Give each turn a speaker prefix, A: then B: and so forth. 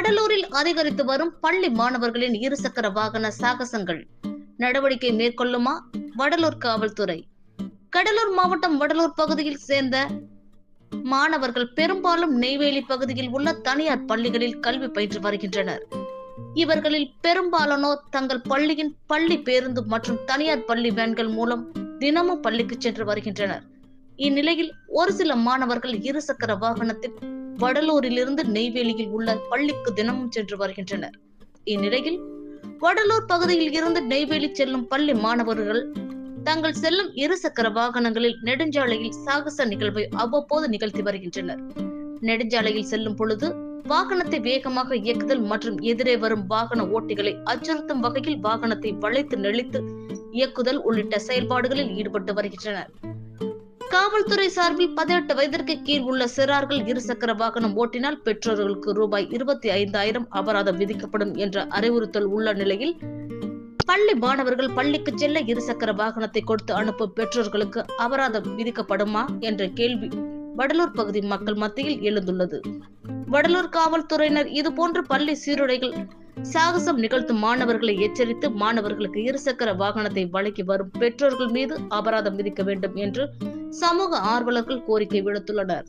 A: கடலூரில் அதிகரித்து வரும் பள்ளி மாணவர்களின் இருசக்கர வாகன சாகசங்கள். நடவடிக்கை மேற்கொள்ளுமா? வடலூர் காவல்துறை. கடலூர் மாவட்டம் வடலூர் பகுதியில் சேர்ந்த மாணவர்கள் பெரும்பாலும் நெய்வேலி பகுதியில் உள்ள தனியார் பள்ளிகளில் கல்வி பயின்று வருகின்றனர். இவர்களில் பெரும்பாலானோர் தங்கள் பள்ளியின் பள்ளி பேருந்து மற்றும் தனியார் பள்ளி வேன்கள் மூலம் தினமும் பள்ளிக்கு சென்று வருகின்றனர். இந்நிலையில் ஒரு சில மாணவர்கள் இருசக்கர வாகனத்தில் வடலூரிலிருந்து நெய்வேலியில் உள்ள பள்ளிக்கு தினமும் சென்று வருகின்றனர். இந்நிலையில் வடலூர் பகுதியில் இருந்து நெய்வேலி செல்லும் பள்ளி மாணவர்கள் தங்கள் செல்லும் இருசக்கர வாகனங்களில் நெடுஞ்சாலையில் சாகச நிகழ்வை அவ்வப்போது நிகழ்த்தி வருகின்றனர். நெடுஞ்சாலையில் செல்லும் பொழுது வாகனத்தை வேகமாக இயக்குதல் மற்றும் எதிரே வரும் வாகன ஓட்டிகளை அச்சுறுத்தும் வகையில் வாகனத்தை வளைத்து நெளித்து இயக்குதல் உள்ளிட்ட செயல்பாடுகளில் ஈடுபட்டு வருகின்றனர். காவல்துறை சார்பில் பதினெட்டு வயதிற்கு கீழ் உள்ள சிறார்கள் இருசக்கர வாகனம் ஓட்டினால் பெற்றோர்களுக்கு ரூபாய் இருபத்தி ஐந்தாயிரம் அபராதம் விதிக்கப்படும் என்ற அறிவுறுத்தல் உள்ள நிலையில் பள்ளி மாணவர்கள் பள்ளிக்கு செல்ல இருசக்கர வாகனத்தை கொடுத்து அனுப்பும் பெற்றோர்களுக்கு அபராதம் விதிக்கப்படுமா என்ற கேள்வி வடலூர் பகுதி மக்கள் மத்தியில் எழுந்துள்ளது. வடலூர் காவல்துறையினர் இதுபோன்ற பள்ளி சீருடைகள் சாகசம் நிகழ்த்தும் மாணவர்களை எச்சரித்து மாணவர்களுக்கு இருசக்கர வாகனத்தை வழங்கி வரும் பெற்றோர்கள் மீது அபராதம் விதிக்க வேண்டும் என்று சமூக ஆர்வலர்கள் கோரிக்கை விடுத்துள்ளனர்.